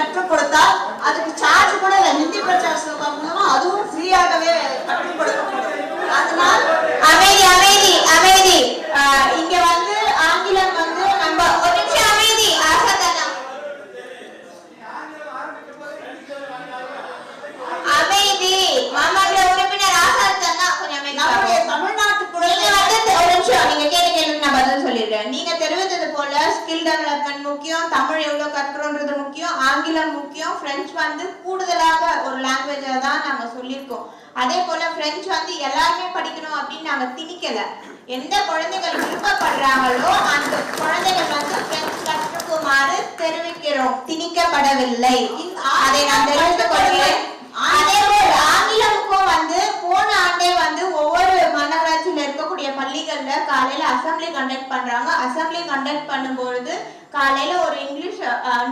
ಕಟ್ಟಕೊಡ್ತಾ ಅದಕ್ಕೆ ಚಾರ್ಜ್ ಕೊಡಲ್ಲ ಹಿಂದಿ ಪ್ರಚಾರ முக்கியம் தமிழ் எவ்வளவு கற்கிறோன்றது முக்கியம் ஆங்கிலம் முக்கியம் பிரெஞ்சு வந்து கூடுதலாக ஒரு லாங்குவேஜா தான் நாங்க சொல்லியிருக்கோம். அதே போல பிரெஞ்சு வந்து எல்லாருமே படிக்கணும் அப்படின்னு நாங்க திணிக்கல. எந்த குழந்தைகள் விருப்பப்படுறாங்களோ அந்த குழந்தைகள் வந்து பிரெஞ்சு கற்றுக்குமாறு தெரிவிக்கிறோம். திணிக்கப்படவில்லை. அதை நான் தெரிவித்துக் கொள்கிறேன் அதே போல் ஆங்கிலமுக்கும் வந்து போன ஆண்டே வந்து ஒவ்வொரு மாநகராட்சியில இருக்கக்கூடிய பள்ளிகள்ல காலையில் அசம்பிளி கண்டக்ட் பண்ணுறாங்க அசம்பிளி கண்டக்ட் பண்ணும்பொழுது காலையில் ஒரு இங்கிலீஷ்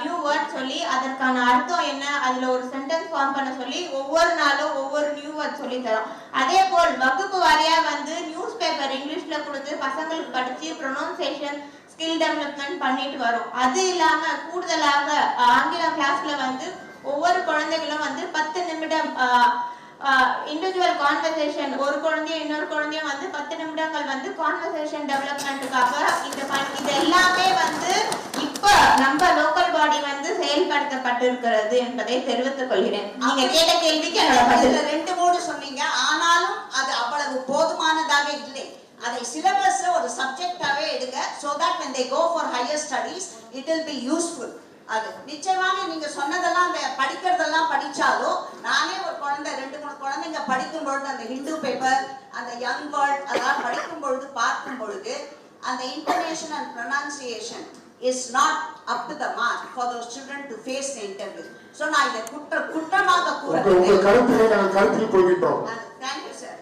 நியூ வேர்ட் சொல்லி அதற்கான அர்த்தம் என்ன அதில் ஒரு சென்டென்ஸ் ஃபார்ம் பண்ண சொல்லி ஒவ்வொரு நாளும் ஒவ்வொரு நியூ வேர்ட் சொல்லி தரோம். அதே போல் வகுப்பு வாரியாக வந்து நியூஸ் பேப்பர் இங்கிலீஷில் கொடுத்து பசங்களுக்கு படித்து ப்ரொனவுன்சேஷன் ஸ்கில் டெவலப்மெண்ட் பண்ணிட்டு வரோம். அது இல்லாமல் கூடுதலாக ஆங்கிலம் கிளாஸில் வந்து ஒவ்வொரு குழந்தைகளும் வந்து பத்து நிமிடம் இண்டிவிஜுவல் கான்வர்சேஷன் ஒரு குழந்தையும் இன்னொரு என்பதையும் வந்து பத்து நிமிடங்கள் வந்து கான்வர்சேஷன் டெவலப்மெண்ட்டுக்காக இந்த இது எல்லாமே வந்து இப்ப நம்ம லோக்கல் பாடி வந்து செயல்படுத்தப்பட்டிருக்கிறது என்பதை தெரிவித்துக் கொள்கிறேன். நீங்க கேட்ட கேள்விக்கு என்னோட ரெண்டு மூணு சொன்னீங்க. ஆனாலும் அது அவ்வளவு போதுமானதாக இல்லை. அதை சிலபஸ்ல ஒரு சப்ஜெக்டாவே எடுங்க. So that when they go for higher studies it will be useful. அது நிச்சயமாக நீங்க சொன்னதெல்லாம் அந்த படிக்கிறதெல்லாம் படிச்சாலும் நானே ஒரு குழந்தை ரெண்டு மூணு குழந்தைங்க படிக்கும் பொழுது அந்த ஹிந்து பேப்பர் அந்த யங் வேர்ல்ட் அதெல்லாம் படிக்கும் பொழுது பார்க்கும் பொழுது அந்த intonation and pronunciation is not up to the mark for those children to face the interview. So நான் இதை குற்ற குற்றமாக உங்க கருத்திலே நாங்கள் கருத்தில் கொள்கின்றோம். அது